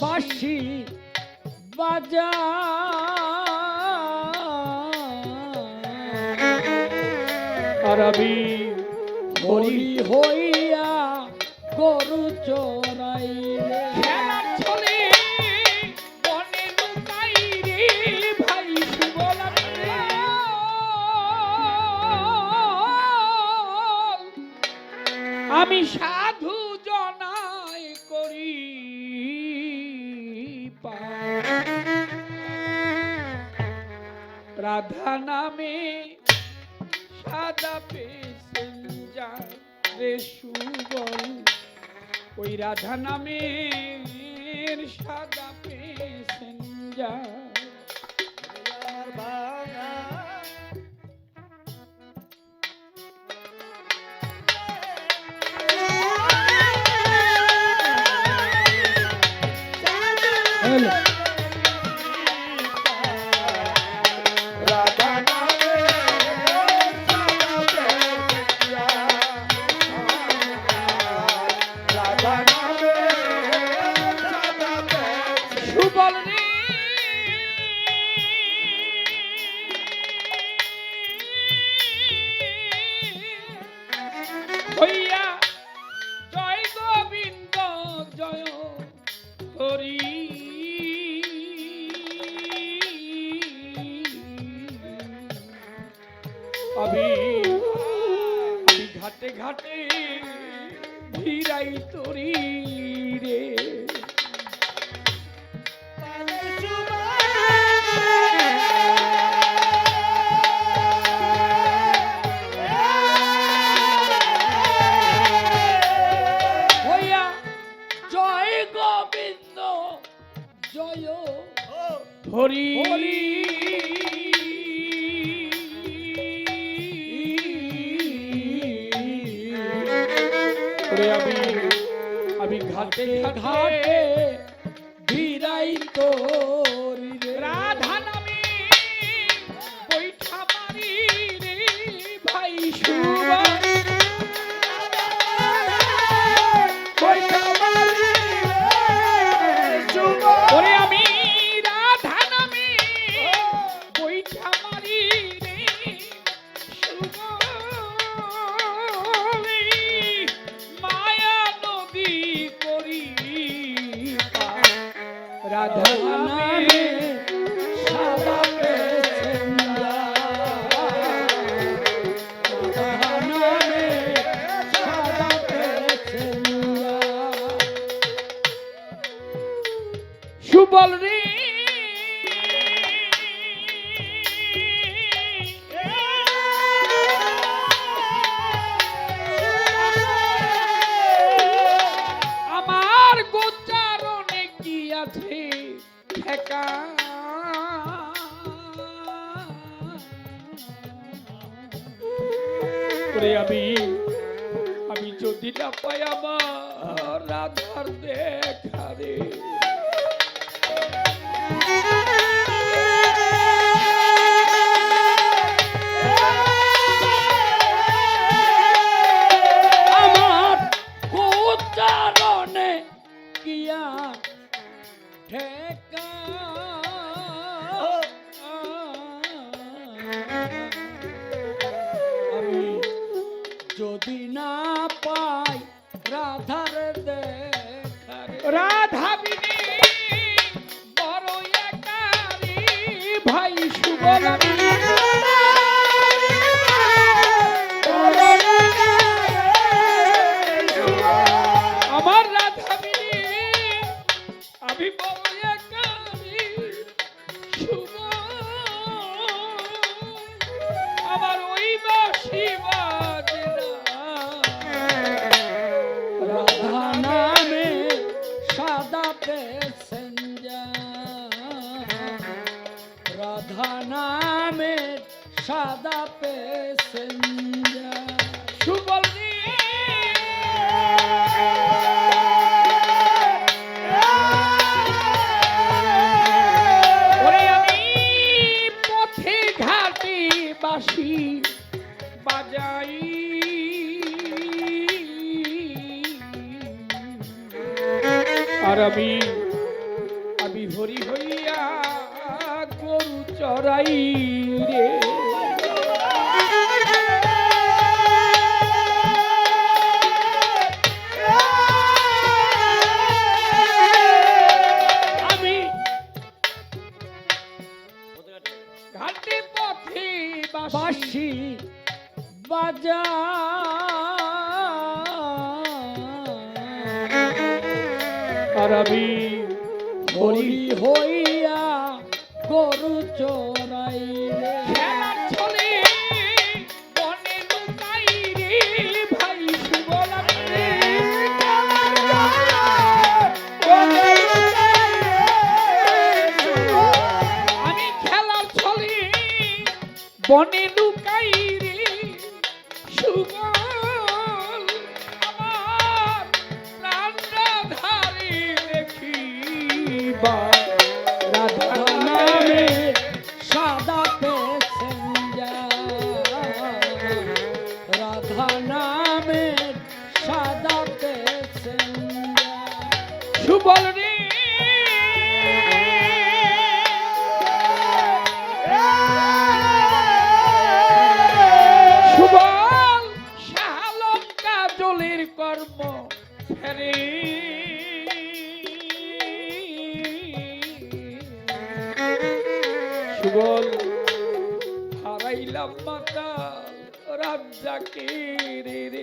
বাসি বাজা। আর আমি হরি হইয়া গরু চড়াইলে রাধা নামে সাদা পেসেঞ্জার রে সুবল। ওই রাধা নামের সাদা পেসেঞ্জার আমি আমি ঘাটে ঘাটে ভিড়াই তরি রে। আমি আমি ঘাটে ঘাটে ভিড়াই তোর রে। রাধা নামে বৈঠা মারি রে ভাই সুবল আমি আমি যদি না পাই আমার রাধার দেখা রে। আমার উচ্চারণে কিয়া ঠেকা। আমি যদি না পাই রাধার দেখা সাদা পেসেঞ্জা রাধা নামে সাদা পেসেঞ্জা গরু চড়াই রে। বাসি বাজা আর আমি হরি হইয়া গরু চোরাই ছলে বনে লুকাই রে, ভাই সুবলাম আমি খেলার ছলে বনে লুকাই রে সুবল কর্ম ফেরে সুবল হারাইলাম মাতা রাজ্জাকে রে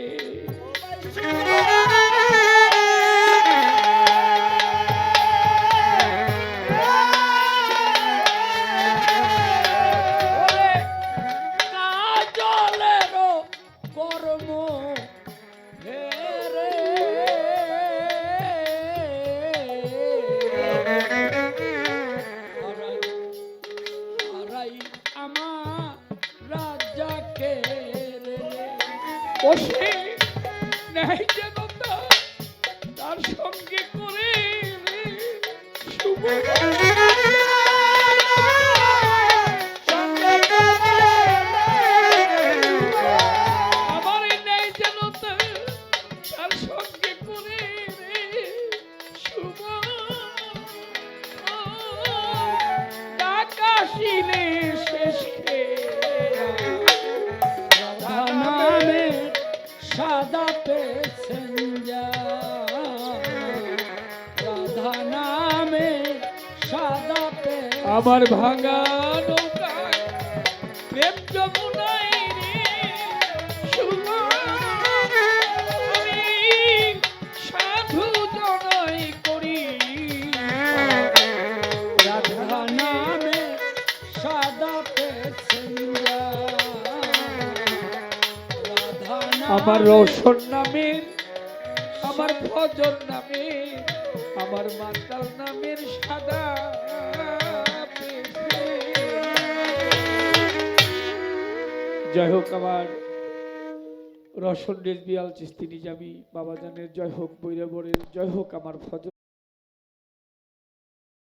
আমার ভাঙা নৌকায় প্রেম যমুনায় আমার নামে রোশন নামের আমার ভজন নামের আমার মাতাল নামের সাদা জয় হোক আমার রসন রেজবিয়াল চিস্তি নিজামি বাবাজানের জয় হোক বৈরাবরের, জয় হোক আমার ফজর